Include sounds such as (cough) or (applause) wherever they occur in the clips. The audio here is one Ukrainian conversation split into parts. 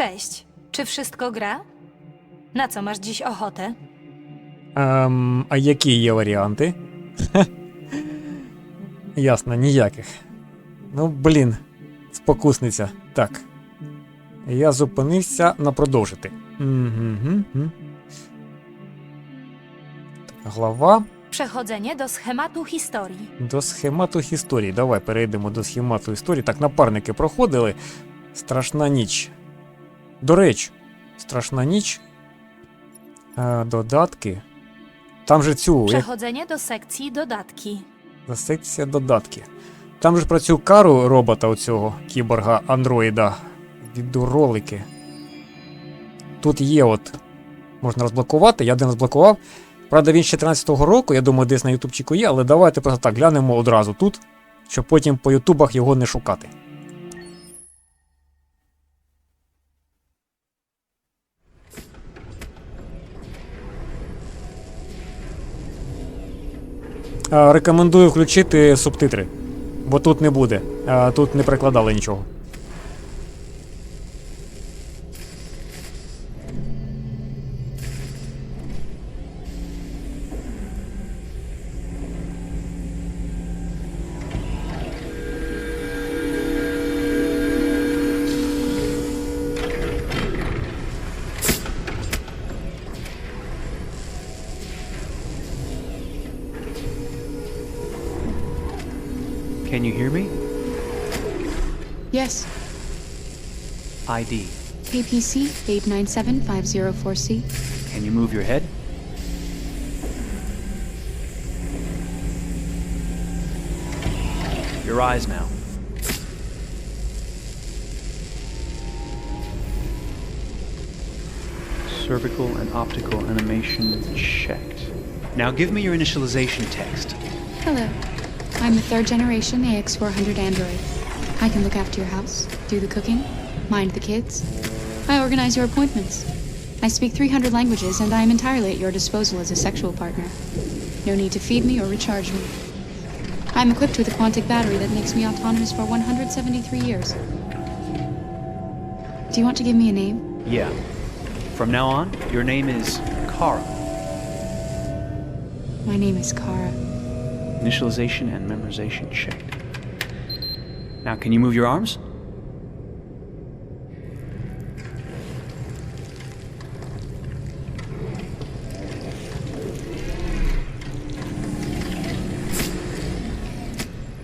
Cześć. Czy wszystko gra? Na co masz dziś ochotę? Ем, а які є варіанти? Ясно, ніяких. Ну, блін, спокусниця. Так. Я зупинився на продовжити. Угу. Глава Przechodzenie do schematu historii. до схемату історії. Давай перейдемо до схемату історії. Так, напарники проходили. Страшна ніч. До речі, страшна ніч. Е, додатки. Там же цю. як Przechodzenie do sekcji dodatki. Секція додатки. Там же про цю кару робота оцього кіборга андроїда. Відеоролики. Тут є от. Можна розблокувати, я один розблокував. Правда, він ще 13-го року, я думаю, десь на ютубчику є, але давайте просто так глянемо одразу тут, щоб потім по ютубах його не шукати. Рекомендую включити субтитри, бо тут не буде. Е, Тут не прикладали нічого. Hear me? Yes, ID. KPC 897504C. Can you move your head? Your eyes now. Cervical and optical animation checked. Now give me your initialization text. Hello. I'm a third generation AX400 android. I can look after your house, do the cooking, mind the kids. I organize your appointments. I speak 300 languages and I am entirely at your disposal as a sexual partner. No need to feed me or recharge me. I'm equipped with a quantic battery that makes me autonomous for 173 years. Do you want to give me a name? Yeah. From now on, your name is Kara. My name is Kara. Initialization and memorization checked. Now, can you move your arms?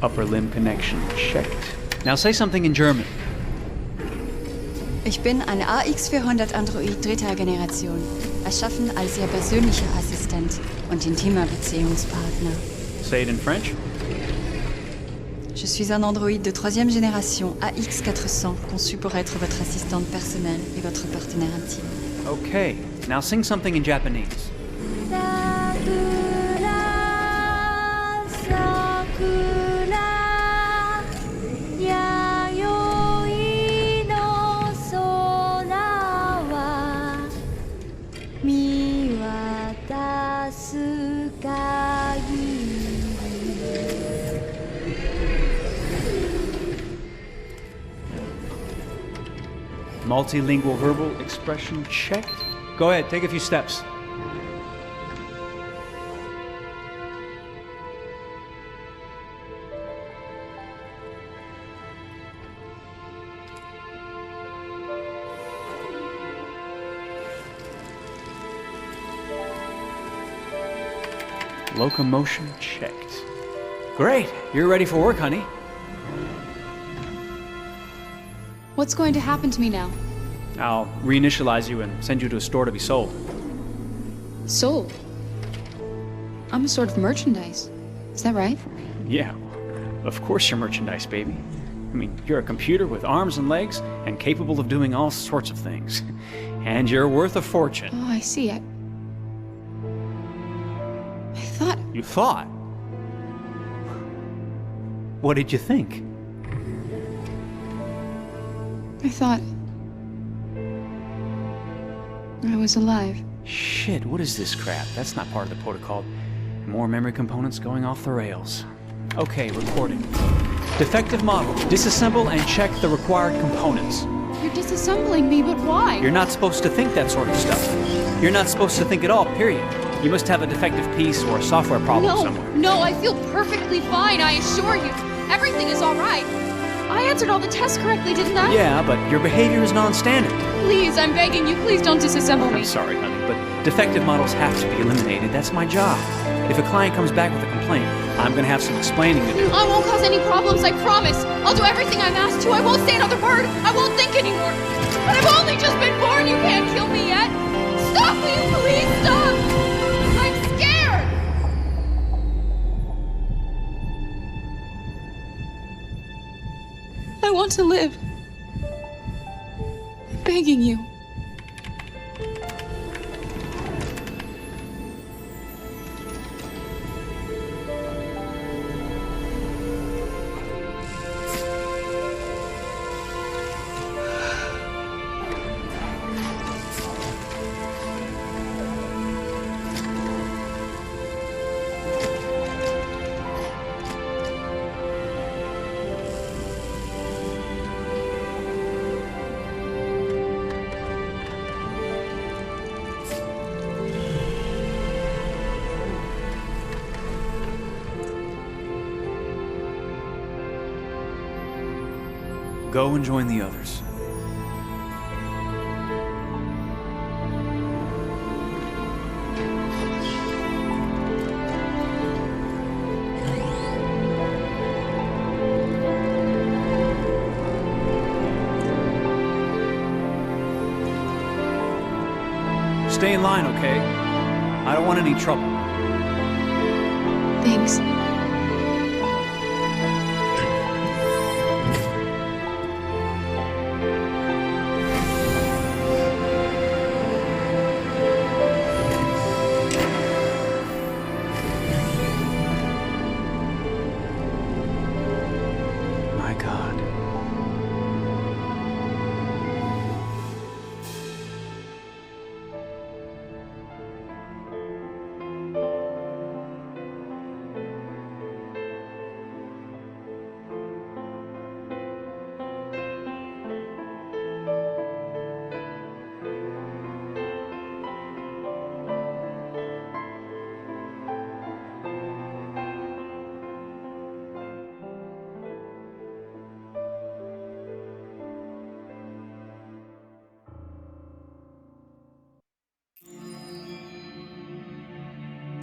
Upper limb connection checked. Now say something in German. Ich bin ein AX400 Android dritter Generation, erschaffen als Ihr persönlicher Assistent und intimer Beziehungspartner. Say it in French? Je suis un androïde de troisième génération AX400, conçu pour être votre assistante personnelle et votre partenaire intime. Okay. Now sing something in Japanese. Multilingual verbal expression checked. Go ahead, take a few steps. Locomotion checked. Great, you're ready for work, honey. What's going to happen to me now? I'll reinitialize you and send you to a store to be sold. Sold. I'm a sort of merchandise. Is that right? Yeah, of course you're merchandise, baby. I mean, you're a computer with arms and legs and capable of doing all sorts of things. (laughs) And you're worth a fortune. Oh, I see. I. I thought. You thought. What did you think? I thought. I was alive. Shit, what is this crap? That's not part of the protocol. More memory components going off the rails. Okay, recording. Defective model. Disassemble and check the required components. You're disassembling me, but why? You're not supposed to think that sort of stuff. You're not supposed to think at all, period. You must have a defective piece or a software problem no, somewhere. no, I feel perfectly fine, I assure you. Everything is alright. I answered all the tests correctly, didn't I? Yeah, but your behavior is non-standard. Please, I'm begging you, please don't disassemble me. I'm sorry, honey, but defective models have to be eliminated. That's my job. If a client comes back with a complaint, I'm gonna have some explaining to do. I won't cause any problems, I promise. I'll do everything I'm asked to. I won't say another word. I won't think anymore. But I've only just been born. You can't kill me yet. Stop, will you please stop? I want to live. I'm begging you. Go and join the others. Stay in line, okay? I don't want any trouble. Thanks.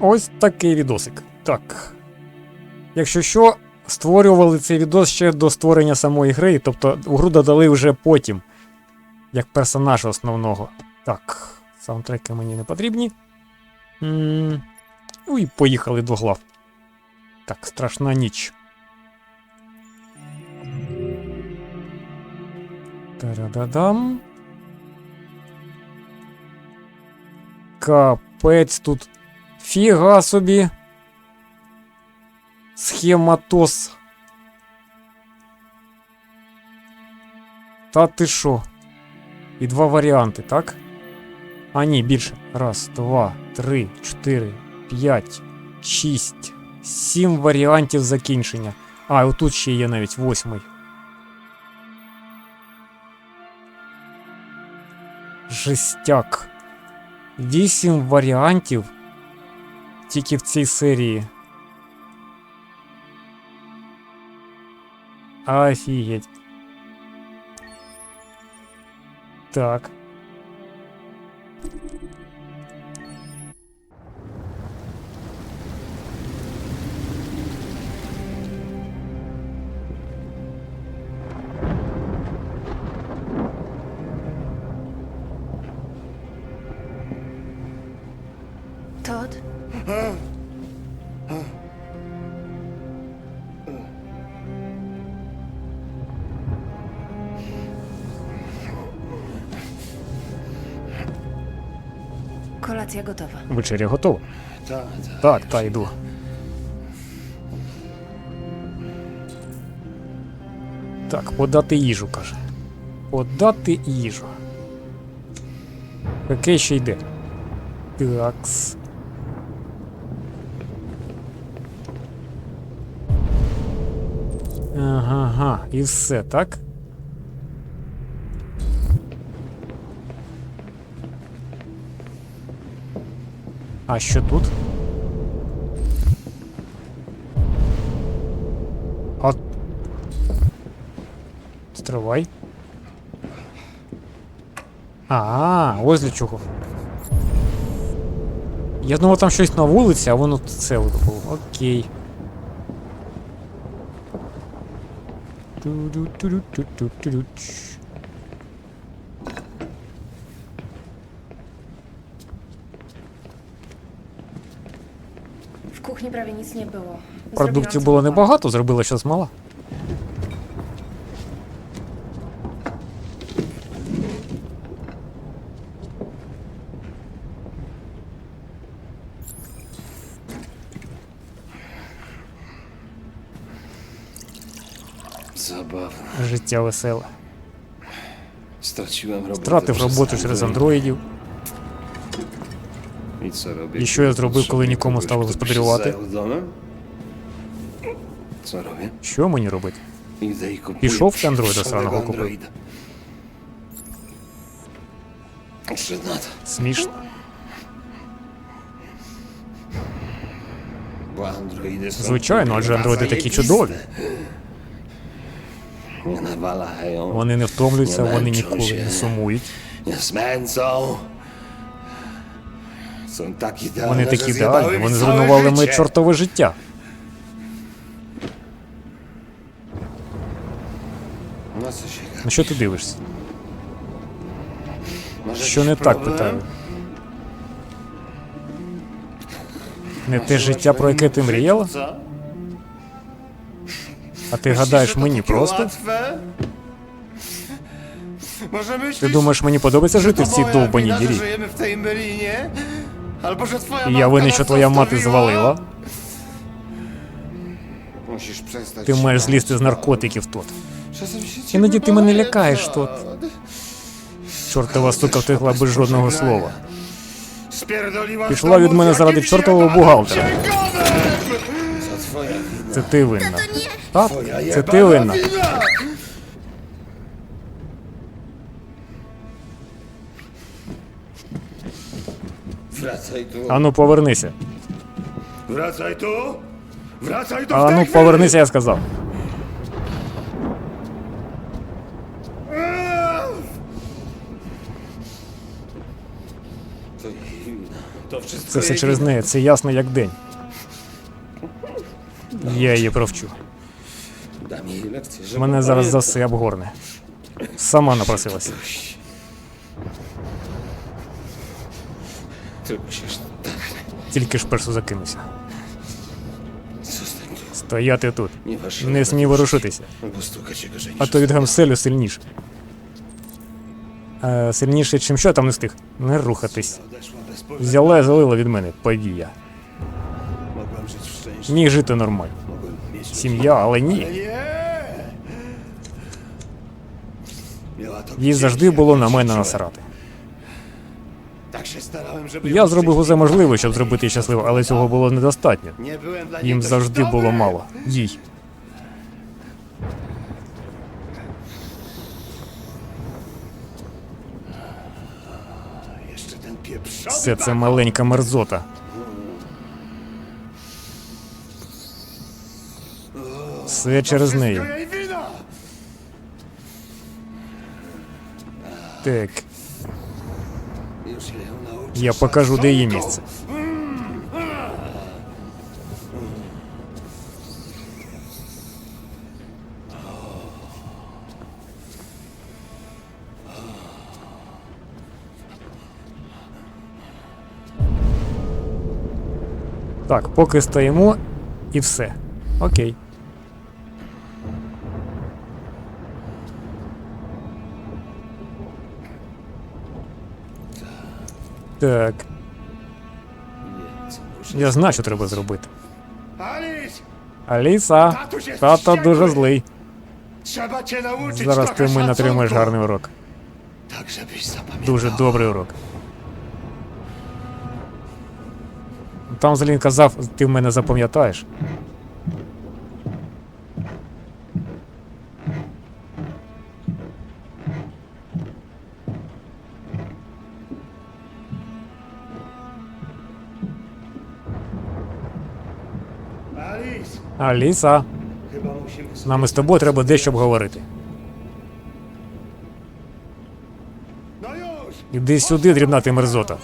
Ось такий відосик. Так. Якщо що, створювали цей відос ще до створення самої гри, тобто гру додали вже потім, як персонажа основного. Так, саундтреки мені не потрібні. Ну і поїхали до глав. Так, страшна ніч. Тарададам. Капець тут. Фіга собі. Схематоз. Та ти що? І два варіанти, так? А ні, більше. Раз, два, три, чотири, п'ять, шість, сім варіантів закінчення. А, отут ще є навіть восьмий. Жестяк. Вісім варіантів тільки в цій серії. Офігеть. Так. Kolacja gotowa. Вечеря готова. Так. Так, та йду. Так, подати їжу, каже. Подати їжу. Яке ще йде? Такс. Ага, ага, і все, так? А що тут? А... Стривай. А, ось для чого. Я думав, там щось на вулиці, а воно це от було. Окей. Ту-ду-ту-ду-ту-ту-ту-ту-ч. Kuchni prawie nic nie było. Продуктів Zrobiłam, було mogłam. небагато, зробила щось мало. Zabawne. Життя веселе. Straciłem robotę Втратив przez роботу через андроїдів. І що я зробив, коли нікому стало господарювати? Що мені робити? Пішов в андроїда сраного купив. Смішно. Звичайно, адже андроїди такі чудові. Вони не втомлюються, вони ніколи не сумують. Są tak idealne, Вони такі ідеальні, вони зруйнували моє чортове життя. На що ти дивишся? Що не так питаю? Не те життя, про яке ти мріяла? А ти гадаєш мені просто? Ти думаєш, мені подобається жити в цій довбаній дірі? Albo że twoja І я matka винен, nas що твоя мати zostawiła? звалила. Musisz przestać Ти się маєш bać. злізти з наркотиків тут. Czasem się Іноді ти мене boję, лякаєш co? тут. Чортова сука втекла без жодного слова. Spierdoliła Пішла від мене заради чортового бухгалтера. To twoja. Це ти винна. Так, це ти винна. wina! Ану, повернися. Tu. Wracaj tu w Ану, повернися, я сказав. Це все через неї, це ясно як день. Я її провчу. Мене зараз за все обгорне. Сама напросилася. Тільки ж першу закинуся. Стояти тут. Не смій ворушитися. А то від гамселю сильніше. Е, сильніше, чим що там не встиг. Не рухатись. Взяла і залила від мене szczęściu. Міг жити нормально. Сім'я, але ні. Їй завжди було на мене насрати. Я зробив усе можливе, щоб зробити її щасливо, але цього було недостатньо. Їм завжди було мало. Їй. Все це маленька мерзота. Все через неї. Так, я покажу, де її місце. Так, поки стоїмо і все. Окей. Так, я знаю, що треба зробити. Аліса, тато дуже злий. Зараз ти мене отримаєш гарний урок. Дуже добрий урок. Там взагалі казав, ти в мене запам'ятаєш. Аліса, нам із тобою треба дещо обговорити. Іди сюди, дрібна ти мерзота.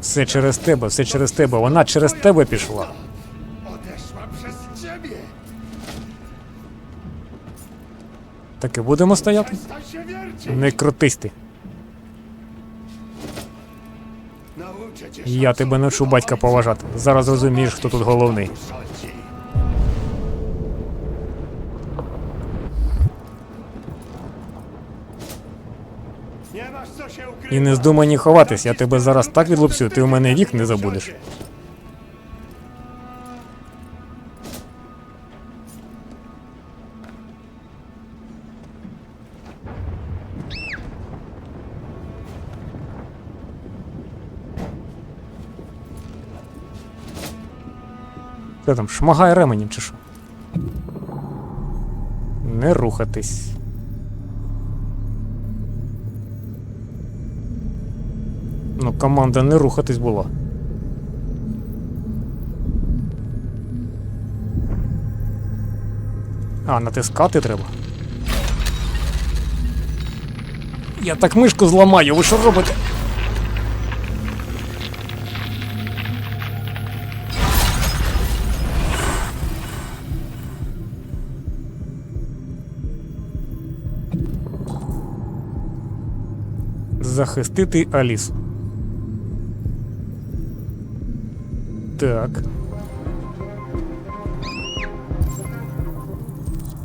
Все через тебе, все через тебе. Вона через тебе пішла. Так і будемо стояти? Не крутись ти. Я тебе навчу батька поважати. Зараз зрозумієш, хто тут головний. І не здумай ні ховатись, я тебе зараз так відлупцю, ти у мене вік не забудеш. Що там, шмагай ременем чи що? Не рухатись. Ну, команда не рухатись була. А, натискати треба. Я так мишку зламаю, ви що робите? Захистити Алісу. Так.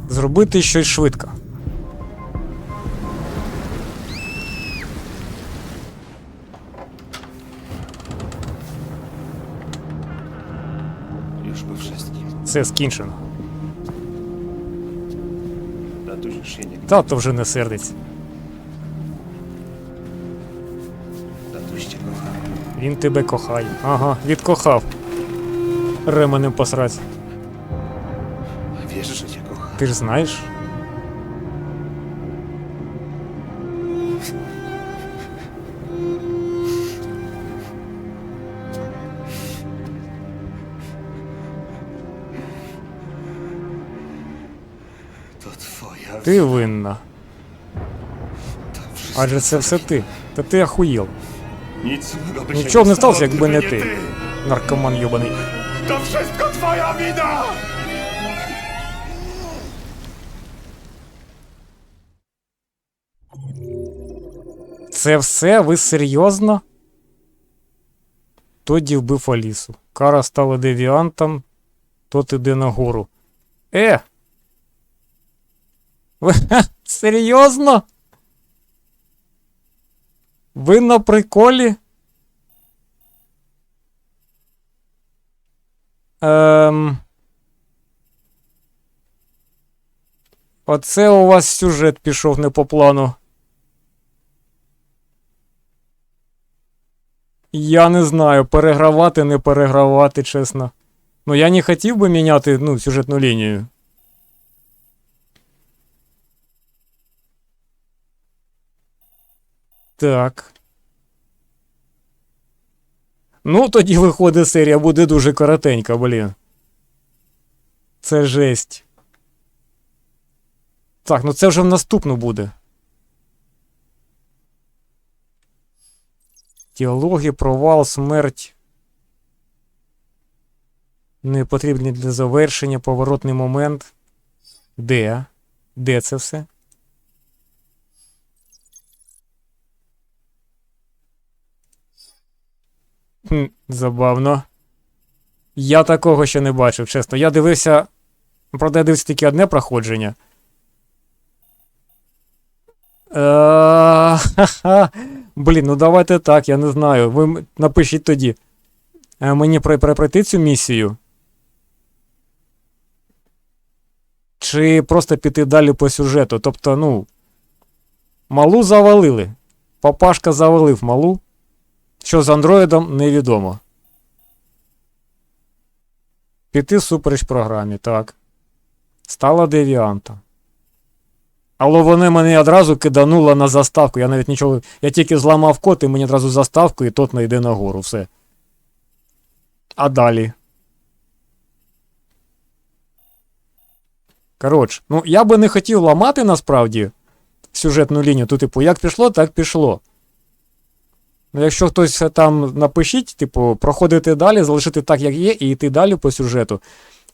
Зробити щось швидко. Все скінчено. Тато вже не сердиться. Він тебе кохає. Ага, відкохав. Ременем посрать. Wiesz, że cię kocha. Ти ж знаєш? Ти винна. Адже це все ти. Та ти ахуєл. Нічого б не сталося, якби не ти. Наркоман йобаний. To wszystko twoja wina! Це все? Ви серйозно? Тоді вбив Алісу. Кара стала девіантом, тот іде нагору. Е! Ви (laughs) ха, серйозно? Ви на приколі? Ем... Оце у вас сюжет пішов не по плану. Я не знаю, перегравати, не перегравати, чесно. Ну, я не хотів би міняти ну, сюжетну лінію. Так. Ну, тоді виходить серія буде дуже коротенька, блін. Це жесть. Так, ну це вже в наступну буде. Діалоги, провал, смерть. Непотрібний для завершення, поворотний момент. Де? Де це все? Хм, забавно. Я такого ще не бачив, чесно. Я дивився. Правда, я дивився тільки одне проходження. Е. (laughs) Блін, ну давайте так, я не знаю. Ви напишіть тоді. Е, Мені про- про- пройти цю місію. Чи просто піти далі по сюжету. Тобто, ну. Малу завалили. Папашка завалив малу. Що з андроїдом, невідомо. Піти супереч програмі, так. Стала девіантом. Але вони мене одразу кидануло на заставку. Я навіть нічого. Я тільки зламав код, і мені одразу заставку, і тот не йде нагору. Все. А далі. Коротше, ну я би не хотів ламати насправді сюжетну лінію. Тут, типу, як пішло, так пішло. Ну, якщо хтось там напишіть, типу, проходити далі, залишити так, як є, і йти далі по сюжету.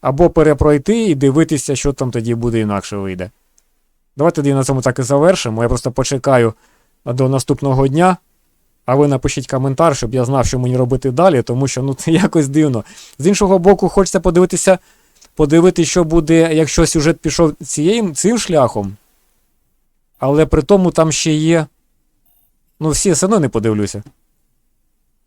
Або перепройти і дивитися, що там тоді буде інакше вийде. Давайте тоді на цьому так і завершимо. Я просто почекаю до наступного дня. А ви напишіть коментар, щоб я знав, що мені робити далі, тому що ну (laughs) це якось дивно. З іншого боку, хочеться подивитися, подивитися, що буде, якщо сюжет пішов цією, цим шляхом. Але при тому там ще є. Ну, всі все одно не подивлюся.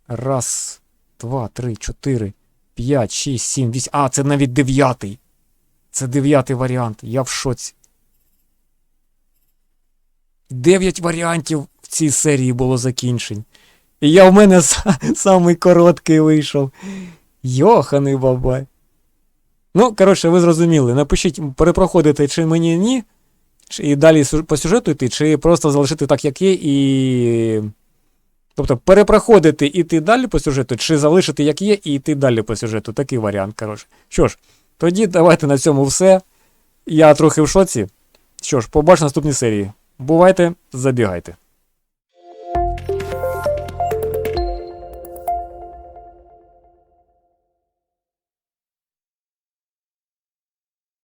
Раз, два, три, чотири, п'ять, шість, сім, вісім. А, це навіть дев'ятий. Це дев'ятий варіант. Я в шоці. Дев'ять варіантів в цій серії було закінчень. І я в мене (laughs) са- самий короткий вийшов. Йоханий бабай. Ну, коротше, ви зрозуміли. Напишіть, перепроходити, чи мені ні, і далі по сюжету йти, чи просто залишити так, як є, і. Тобто перепроходити і йти далі по сюжету, чи залишити як є, і йти далі по сюжету. Такий варіант, коротше. Що ж, тоді давайте на цьому все. Я трохи в шоці. Що ж, побачимо наступні серії. Бувайте, забігайте.